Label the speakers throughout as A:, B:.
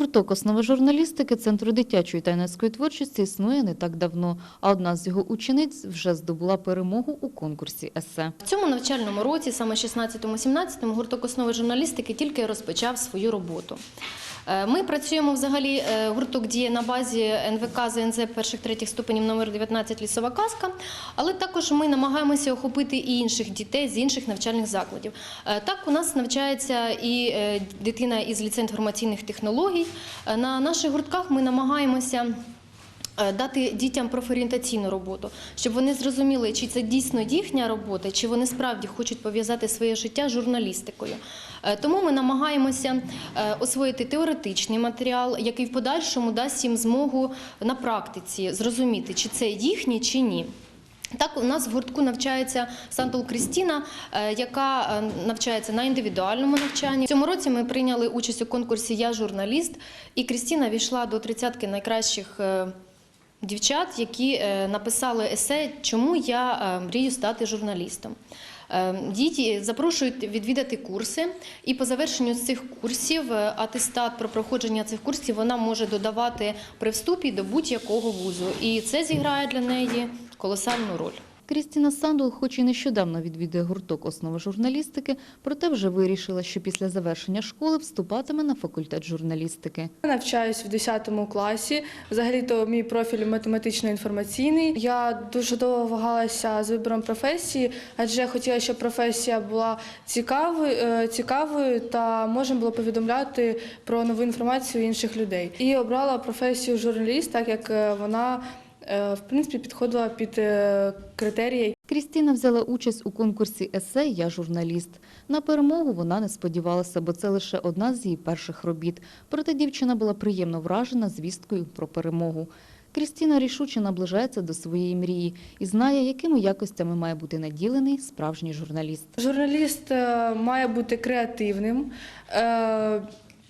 A: Гурток основи журналістики Центру дитячої та юнацької творчості існує не так давно, а одна з його учениць вже здобула перемогу у конкурсі есе.
B: В цьому навчальному році, саме 16-17, гурток основи журналістики тільки розпочав свою роботу. Е, Ми працюємо взагалі, е, гурток діє на базі НВК ЗНЗ перших третіх ступенів номер 19 лісова казка, але також ми намагаємося охопити і інших дітей з інших навчальних закладів. Е, Так, у нас навчається і дитина із ліцей інформаційних технологій. На наших гуртках ми намагаємося дати дітям профорієнтаційну роботу, щоб вони зрозуміли, чи це дійсно їхня робота, чи вони справді хочуть пов'язати своє життя журналістикою. Е, Тому ми намагаємося е, освоїти теоретичний матеріал, який в подальшому дасть їм змогу на практиці зрозуміти, чи це їхнє, чи ні. Так, у нас в гуртку навчається Сантул Крістіна, е, яка е, навчається на індивідуальному навчанні. Цьому році ми прийняли участь у конкурсі Я журналіст, і Крістіна війшла до тридцятки найкращих е, дівчат, які е, написали есе, чому я е, мрію стати журналістом. Е, Діти запрошують відвідати курси, і по завершенню цих курсів атестат про проходження цих курсів вона може додавати при вступі до будь-якого вузу. І це зіграє для неї колосальну роль.
A: Крістіна Сандул, хоч і нещодавно відвідує гурток основи журналістики, проте вже вирішила, що після завершення школи вступатиме на факультет журналістики.
C: Я навчаюсь в 10 класі. Взагалі-то мій профіль математично-інформаційний. Я дуже довго вагалася з вибором професії, адже хотіла, щоб професія була цікавою, е, цікавою та можна було повідомляти про нову інформацію інших людей. І обрала професію журналіст, так як е, вона в принципі підходила під е, критерії,
A: Крістіна взяла участь у конкурсі есе Я журналіст. На перемогу вона не сподівалася, бо це лише одна з її перших робіт. Проте дівчина була приємно вражена звісткою про перемогу. Крістіна рішуче наближається до своєї мрії і знає, якими якостями має бути наділений справжній журналіст.
C: Журналіст е, має бути креативним.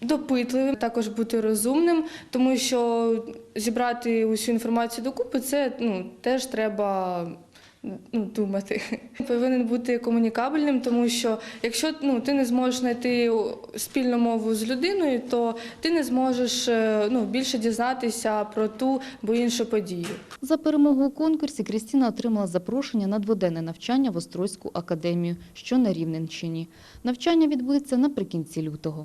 C: Допитливим, також бути розумним, тому що зібрати усю інформацію докупи, це ну, теж треба ну, думати. Повинен бути комунікабельним, тому що якщо ну, ти не зможеш знайти спільну мову з людиною, то ти не зможеш е, ну, більше дізнатися про ту або іншу подію.
A: За перемогу у конкурсі Крістіна отримала запрошення на дводенне навчання в Острозьку академію, що на Рівненщині. Навчання відбудеться наприкінці лютого.